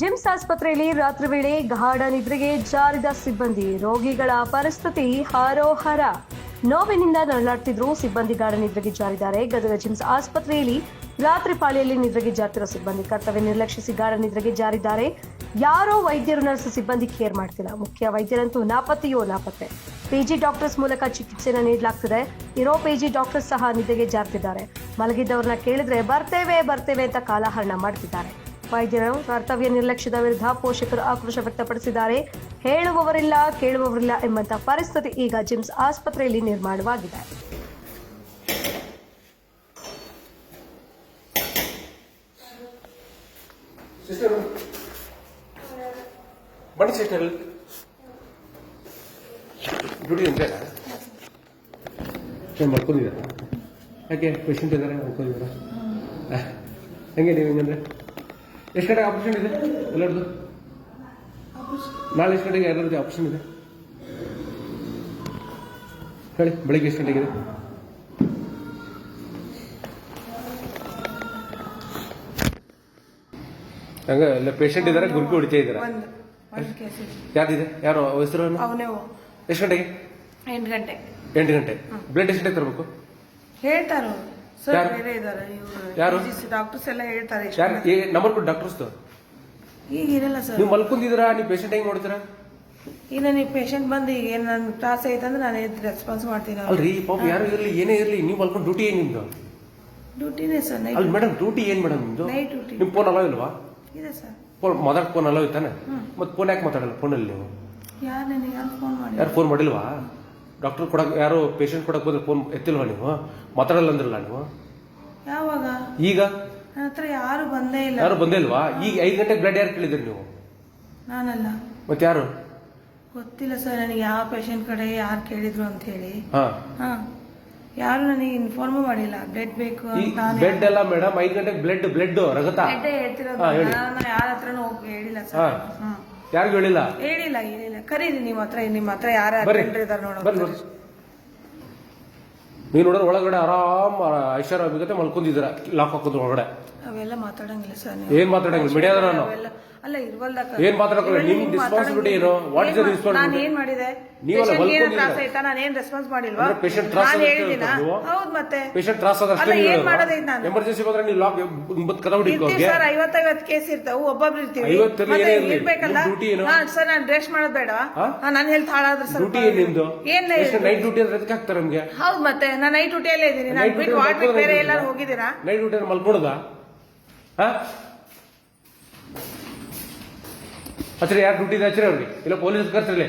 ಜಿಮ್ಸ್ ಆಸ್ಪತ್ರೆಯಲ್ಲಿ ರಾತ್ರಿ ವೇಳೆ ಗಾಢ ನಿದ್ರೆಗೆ ಜಾರಿದ ಸಿಬ್ಬಂದಿ. ರೋಗಿಗಳ ಪರಿಸ್ಥಿತಿ ಹಾರೋಹರ. ನೋವಿನಿಂದ ನರಳಾಡ್ತಿದ್ರು ಸಿಬ್ಬಂದಿ ಗಾಢ ನಿದ್ರೆಗೆ ಜಾರಿದ್ದಾರೆ. ಗದಗ ಜಿಮ್ಸ್ ಆಸ್ಪತ್ರೆಯಲ್ಲಿ ರಾತ್ರಿ ಪಾಳಿಯಲ್ಲಿ ನಿದ್ರೆಗೆ ಜಾರ್ತಿರೋ ಸಿಬ್ಬಂದಿ. ಕರ್ತವ್ಯ ನಿರ್ಲಕ್ಷಿಸಿ ಗಾಢ ನಿದ್ರೆಗೆ ಜಾರಿದ್ದಾರೆ. ಯಾರೋ ವೈದ್ಯರು ನರ್ಸ್ ಸಿಬ್ಬಂದಿ ಕೇರ್ ಮಾಡ್ತಿಲ್ಲ. ಮುಖ್ಯ ವೈದ್ಯರಂತೂ ನಾಪತ್ತೆಯೋ ನಾಪತ್ತೆ. ಪಿಜಿ ಡಾಕ್ಟರ್ಸ್ ಮೂಲಕ ಚಿಕಿತ್ಸೆನ ನೀಡಲಾಗ್ತಿದೆ. ಇರೋ ಪಿಜಿ ಡಾಕ್ಟರ್ಸ್ ಸಹ ನಿದ್ರೆಗೆ ಜಾರ್ತಿದ್ದಾರೆ. ಮಲಗಿದ್ದವ್ರನ್ನ ಕೇಳಿದ್ರೆ, ಬರ್ತೇವೆ ಬರ್ತೇವೆ ಅಂತ ಕಾಲಹರಣ ಮಾಡ್ತಿದ್ದಾರೆ. ವೈದ್ಯರು ಕರ್ತವ್ಯ ನಿರ್ಲಕ್ಷ್ಯದ ವಿರುದ್ಧ ಪೋಷಕರು ಆಕ್ರೋಶ ವ್ಯಕ್ತಪಡಿಸಿದ್ದಾರೆ. ಹೇಳುವವರಿಲ್ಲ ಕೇಳುವವರಿಲ್ಲ ಎಂಬಂತಹ ಪರಿಸ್ಥಿತಿ ಈಗ ಜಿಮ್ಸ್ ಆಸ್ಪತ್ರೆಯಲ್ಲಿ ನಿರ್ಮಾಣವಾಗಿದೆ. ಡ್ಯೂಟಿ ಏನು ಮಾಡ್ಕೊಂಡಿದ್ದೀರಾ ಯಾಕೆ? ಪೇಷಂಟ್ ಇದ್ದಾರೆ ಮಾಡ್ಕೊಂಡಿದ್ದೀರಾ ಹೆಂಗೆ ನೀವು ಹೆಂಗಂದ್ರೆ ಎಷ್ಟು ಗಂಟೆಗೆ ಆಪ್ರೇಷನ್ ಇದೆ? ಎಲ್ಲರದು? ನಾಳೆ ಎಷ್ಟು ಗಂಟೆಗೆ ಎಲ್ಲರದ್ದು ಆಪ್ರೇಷನ್ ಇದೆ? ಹೇಳಿ ಬೆಳಿಗ್ಗೆ ಎಷ್ಟು ಇದೆ? ಹಂಗ ಎಲ್ಲ ಪೇಷಂಟ್ ಇದ್ದಾರೆ ಗುರುಕು ಹೊಡಿತಾ ಇದ್ದಾರೆ ಯಾರಿದೆ ಯಾರು ಹೆಸರು? ಎಷ್ಟು ಗಂಟೆಗೆ? ಎಂಟು ಗಂಟೆ. ಎಂಟು ಗಂಟೆ. ಬ್ಲಡ್ ಎಷ್ಟು ಗಂಟೆಗೆ ತರಬೇಕು? ಹೇಳ್ತಾರು ಸರ್? ಬೇರೆ ಇದಾರೆ ಯಾರು? ಡಾಕ್ಟರ್ಸ್ ಎಲ್ಲ ಹೇಳ್ತಾರೆ. ಯಾರು? ಏ ನಂಬರ್ ಕೊಟ್ಟು ಡಾಕ್ಟರ್ಸ್ದು ಈಗ ಇರಲ್ಲ ಸರ್ ನೀವು ಮಲ್ಕೊಂಡಿದ್ದೀರಾ? ನೀವು ಪೇಷಂಟ್ ಹೆಂಗ್ ನೋಡ್ತೀರಾ? ಈಗ ನನಗೆ ಪೇಷಂಟ್ ಬಂದು ಈಗ ಏನು ನನ್ನ ತ್ರಾಸ ಐತಂದ್ರೆ ನಾನು ಎದ್ದು ರೆಸ್ಪಾನ್ಸ್ ಮಾಡ್ತೀನಿ ಅಲ್ರಿ ಪಾಪ ಯಾರು ಇರಲಿ ಏನೇ ಇರಲಿ ನೀವು ಮಲ್ಕೊಂಡು ಡ್ಯೂಟಿ ಏನ್ ನಿಮ್ದು? ಡ್ಯೂಟಿನೇ ಸರ್ ನೈಟ್ ಅಲ್ಲಿ ಮೇಡಮ್ ಡ್ಯೂಟಿ ಏನ್ ಮೇಡಮ್ ನಿಮ್ದು? ನೈಟ್ ಡ್ಯೂಟಿ ನಿಮ್ ಫೋನ್ ಅಲೋ ಇಲ್ವಾ? ಇದೆ ಸರ್ ಫೋನ್ ಮಾತಾಡ್ ಫೋನ್ ಅಲೋ ಇತ್ತಾನೆ ಮತ್ತೆ ಫೋನ್ ಯಾಕೆ ಮಾತಾಡಲ್ಲ ಫೋನಲ್ಲಿ ನೀವು? ಯಾರು ನನಗೆ ಯಾರು ಫೋನ್ ಮಾಡಿ ಯಾರು ಫೋನ್ ಮಾಡಿಲ್ವಾ? ಡಾಕ್ಟರ್ ಕೊಡಕ್ ಯಾರು ಪೇಷಂಟ್ ಕೊಡಕ್ಕೆ ಬಂದ್ರೆ ಫೋನ್ ಎತ್ತಿಲ್ವಾ ನೀವು? ಮಾತಾಡಲ್ಲ ಅಂದ್ರಲ್ಲ ನೀವು? ಯಾವಾಗ? ಈಗ? ನನ್ನ ಹತ್ರ ಯಾರು ಬಂದೇ ಇಲ್ಲ. ಯಾರು ಬಂದೇ ಇಲ್ವಾ? ಈಗ ಐದು ಗಂಟೆಗೆ ಬ್ಲಡ್ ಯಾರು ಕೇಳಿದ್ರಿ ನೀವು? ನಾನಲ್ಲ. ಮತ್ತೆ ಯಾರು ಗೊತ್ತಿಲ್ಲ ಸರ್ ನನಗೆ ಯಾವ ಪೇಷಂಟ್ ಕಡೆ ಯಾರು ಕೇಳಿದ್ರು ಅಂತ ಹೇಳಿ ಹಾ. ಹಾ. ಯಾರು ನನಗೆ ಇನ್ಫಾರ್ಮ್ ಮಾಡಿಲ್ಲ. ಬ್ಲಡ್ ಬೇಕು ಈ ಅಂತ ನಾನು ಬೆಡ್ ಎಲ್ಲ ಮೇಡಮ್ ಐದು ಗಂಟೆಗೆ ಬ್ಲಡ್ ಬ್ಲಡ್ ರಗತ. ಬ್ಲಡ್ ಹೇಳ್ತಿರೋದು ಹಾ, ಹೇಳಿ. ನಾನು ಯಾರ ಹತ್ರನೂ ಹೋಗಿ ಹೇಳಿಲ್ಲ ಹಾ. ಸರ್ ಹ್ಮ್ ಯಾರಿಗೂ ಹೇಳಿಲ್ಲ? ಹೇಳಿಲ್ಲ ಏನಿಲ್ಲ ಕರೀರಿ ನಿಮ್ಮ ಹತ್ರ ನಿಮ್ಮ ಹತ್ರ ಯಾರು ಬರ್ರಿ. ಬರ್ರಿ ನೀವು ನೋಡಿದ್ರೆ ಒಳಗಡೆ ಆರಾಮ್ ಐಶ್ವರ್ಯ ಜೊತೆ ಮಲ್ಕೊಂಡಿದ್ದೀರ. ಲಾಕ್ ಹಾಕೋದ್ರ ಒಳಗಡೆ. ಅವೆಲ್ಲ ಮಾತಾಡಂಗಿಲ್ಲ ಸರ್ ಏನ್ ಮಾತಾಡಂಗಿಲ್ಲ? ಮೀಡಿಯಾದ ನಾನು. ಅವೆಲ್ಲ ಅಲ್ಲ ಇರ್ವಲ್ದಕ್ಕ ಏನ್ ಮಾತಾಡ್ಕೊಳ್ಳಿ ನಿಮ್ ರೆಸ್ಪಾನ್ಸಿಬಿಲಿಟಿ ಏನು? What is? ನಾನು ಏನ್ ಮಾಡಿದೆ? ನೀವಲ್ಲ Patient ಏನ್ ಮಲ್ಕೊಂಡಿದ್ದೀರ. ತ್ರಾಸ ಆಯ್ತಾ? ನಾನು ಏನ್ ರೆಸ್ಪಾನ್ಸ್ ಮಾಡಿಲ್ವಾ? ಅಂದ್ರೆ patient ತ್ರಾಸ ನಾನು ಹೇಳಿದಿನ ಅಂತ ನೀವು? ಹೌದ್ ಮತ್ತೆ. ಪೇಷಂಟ್ ತ್ರಾಸ ಅಲ್ಲ ಅಷ್ಟೇ ಏನ್ ಮಾಡೋದೈತೆ ನಾನು? ಎಮರ್ಜೆನ್ಸಿ ಬಂದ್ರೆ ನೀವು ಲಾಕ್ ಕದ ಇರ್ತೀವಿ ಸರ್ ಸರ್ ಐವತ್ತೈವತ್ತು ಕೇಸ್ ಇರ್ತಾವ ಒಬ್ಬೊಬ್ರು ಇರ್ತೀವಿ. ಐವತ್ತರಲ್ಲಿ ಮತ್ತೆ ಏನೇ ಇರ್ಲಿ, ಇರ್ಬೇಕಲ್ಲ? ನಿಮ್ duty ಏನು? ನಾನ್ ಸರ್ ನಾನು ಡ್ರೆಸ್ ಮಾಡೋದ್ ಬೇಡ. ಹಾ? ನನ್ನ ಹೆಲ್ತ್ ಹಾಳಾದ್ರೆ ಸರ್ ಡ್ಯೂಟಿ ಏನ್ ನಿಮ್ದು? ಏನ್ ನೈಟ್ ಡ್ಯೂಟಿ ಅಂದ್ರೆ ಅದಕ್ಕೆ ಹಾಕ್ತಾರೆ ನಮ್ಗೆ? ಹೌದ್ ಮತ್ತೆ ನಾನು ನೈಟ್ ಡ್ಯೂಟಿಯಲ್ಲೇ ಇದ್ದೀನಿ. ನಾನು ಬಿಟ್ ಬಿಟ್ಟು ವಾರ್ಡ್ ಬಿಟ್ಟು ಬೇರೆ ಎಲ್ಲಾರು ಹೋಗಿದ್ದೀರಾ? ನೈಟ್ ಡ್ಯೂಟಿ ಮಲ್ಕೊಳದ? ಹಾ ಹಚ್ರಿ ಯಾರು ಡ್ಯೂಟಿ ಇದೆ ಹಚ್ರಿ ಅವ್ರಿಗೆ. ಇಲ್ಲ ಪೊಲೀಸ್ ಕರ್ಸ್ರಿ